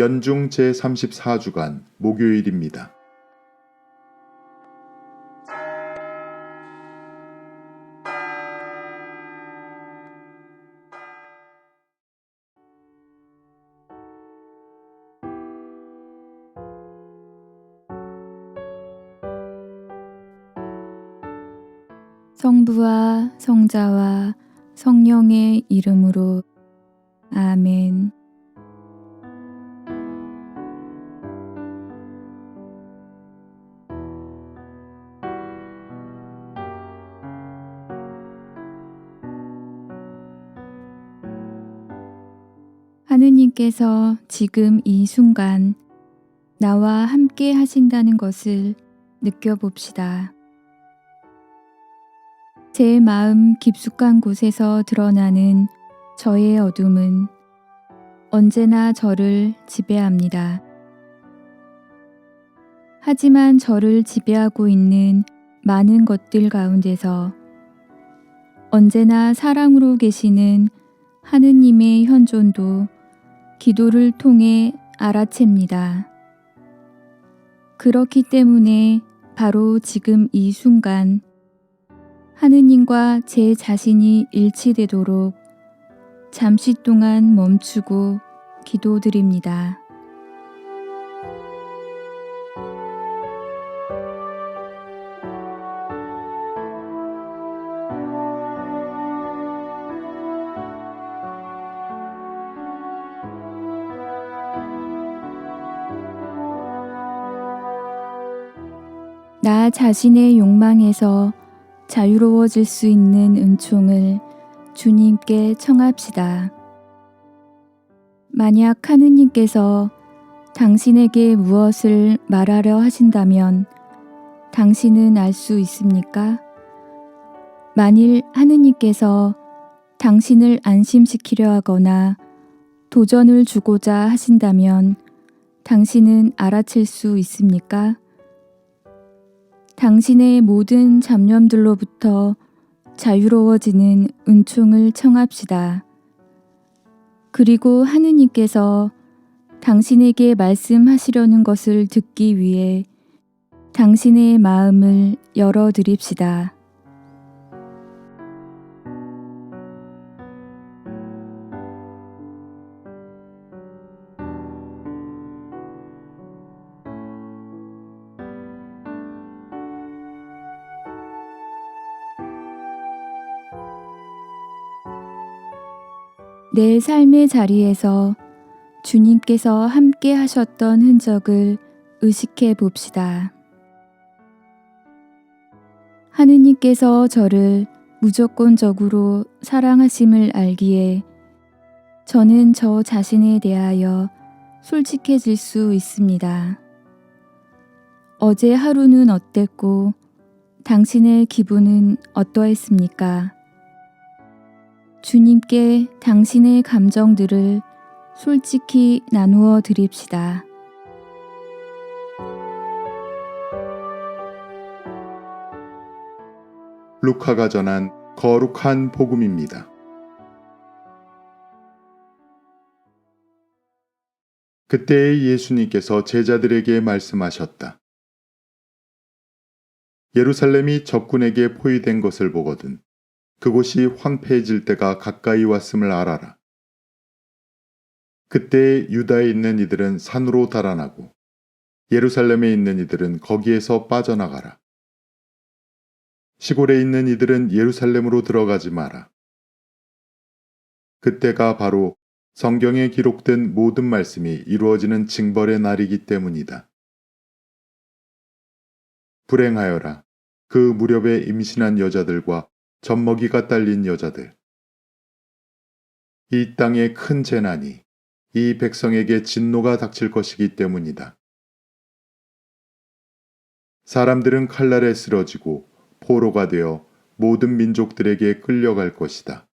연중 제34주간 목요일입니다. 성부와 성자와 성령의 이름으로 아멘. 하느님께서 지금 이 순간 나와 함께 하신다는 것을 느껴봅시다. 제 마음 깊숙한 곳에서 드러나는 저의 어둠은 언제나 저를 지배합니다. 하지만 저를 지배하고 있는 많은 것들 가운데서 언제나 사랑으로 계시는 하느님의 현존도 기도를 통해 알아챕니다. 그렇기 때문에 바로 지금 이 순간 하느님과 제 자신이 일치되도록 잠시 동안 멈추고 기도드립니다. 나 자신의 욕망에서 자유로워질 수 있는 은총을 주님께 청합시다. 만약 하느님께서 당신에게 무엇을 말하려 하신다면 당신은 알 수 있습니까? 만일 하느님께서 당신을 안심시키려 하거나 도전을 주고자 하신다면 당신은 알아챌 수 있습니까? 당신의 모든 잡념들로부터 자유로워지는 은총을 청합시다. 그리고 하느님께서 당신에게 말씀하시려는 것을 듣기 위해 당신의 마음을 열어 드립시다. 내 삶의 자리에서 주님께서 함께 하셨던 흔적을 의식해 봅시다. 하느님께서 저를 무조건적으로 사랑하심을 알기에 저는 저 자신에 대하여 솔직해질 수 있습니다. 어제 하루는 어땠고 당신의 기분은 어떠했습니까? 주님께 당신의 감정들을 솔직히 나누어 드립시다. 루카가 전한 거룩한 복음입니다. 그때의 예수님께서 제자들에게 말씀하셨다. 예루살렘이 적군에게 포위된 것을 보거든 그곳이 황폐해질 때가 가까이 왔음을 알아라. 그때 유다에 있는 이들은 산으로 달아나고 예루살렘에 있는 이들은 거기에서 빠져나가라. 시골에 있는 이들은 예루살렘으로 들어가지 마라. 그때가 바로 성경에 기록된 모든 말씀이 이루어지는 징벌의 날이기 때문이다. 불행하여라. 그 무렵에 임신한 여자들과 젖먹이가 딸린 여자들. 이 땅에 큰 재난이 이 백성에게 진노가 닥칠 것이기 때문이다. 사람들은 칼날에 쓰러지고 포로가 되어 모든 민족들에게 끌려갈 것이다.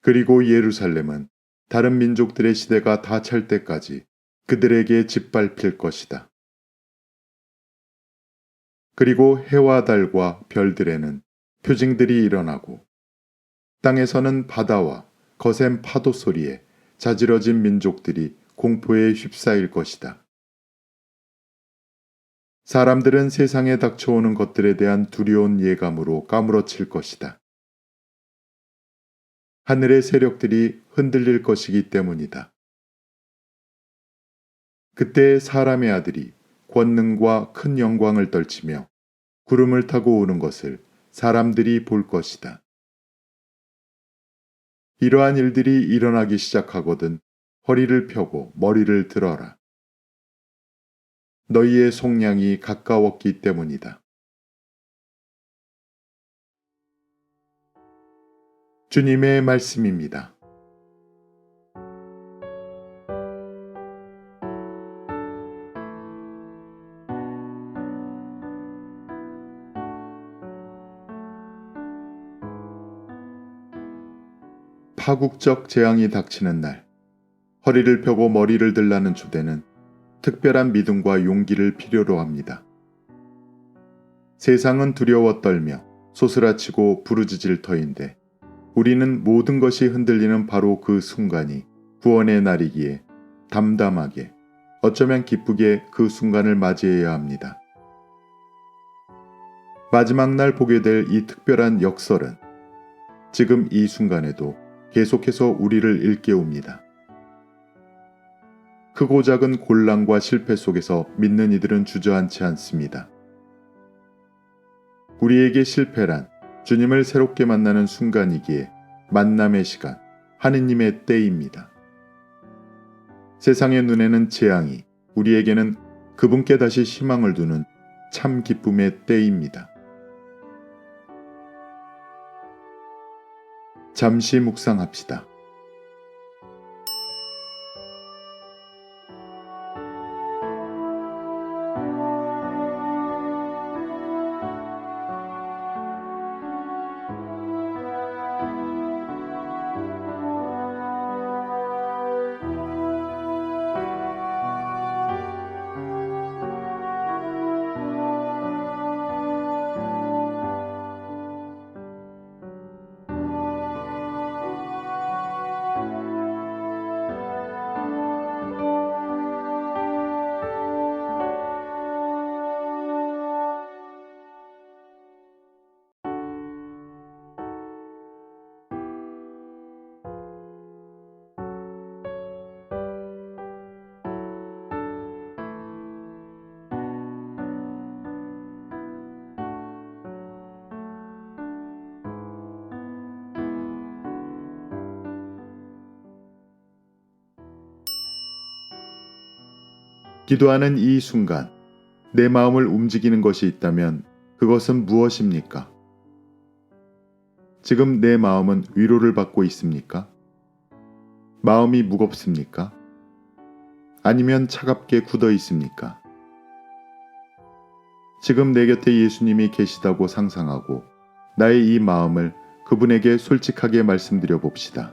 그리고 예루살렘은 다른 민족들의 시대가 다 찰 때까지 그들에게 짓밟힐 것이다. 그리고 해와 달과 별들에는 표징들이 일어나고 땅에서는 바다와 거센 파도 소리에 자지러진 민족들이 공포에 휩싸일 것이다. 사람들은 세상에 닥쳐오는 것들에 대한 두려운 예감으로 까무러칠 것이다. 하늘의 세력들이 흔들릴 것이기 때문이다. 그때 사람의 아들이 권능과 큰 영광을 떨치며 구름을 타고 오는 것을 사람들이 볼 것이다. 이러한 일들이 일어나기 시작하거든 허리를 펴고 머리를 들어라. 너희의 속량이 가까웠기 때문이다. 주님의 말씀입니다. 파국적 재앙이 닥치는 날, 허리를 펴고 머리를 들라는 주대는 특별한 믿음과 용기를 필요로 합니다. 세상은 두려워 떨며 소스라치고 부르짖을 터인데 우리는 모든 것이 흔들리는 바로 그 순간이 구원의 날이기에 담담하게 어쩌면 기쁘게 그 순간을 맞이해야 합니다. 마지막 날 보게 될 이 특별한 역설은 지금 이 순간에도 계속해서 우리를 일깨웁니다. 크고 작은 곤란과 실패 속에서 믿는 이들은 주저앉지 않습니다. 우리에게 실패란 주님을 새롭게 만나는 순간이기에 만남의 시간, 하느님의 때입니다. 세상의 눈에는 재앙이, 우리에게는 그분께 다시 희망을 두는 참 기쁨의 때입니다. 잠시 묵상합시다. 기도하는 이 순간, 내 마음을 움직이는 것이 있다면 그것은 무엇입니까? 지금 내 마음은 위로를 받고 있습니까? 마음이 무겁습니까? 아니면 차갑게 굳어 있습니까? 지금 내 곁에 예수님이 계시다고 상상하고 나의 이 마음을 그분에게 솔직하게 말씀드려 봅시다.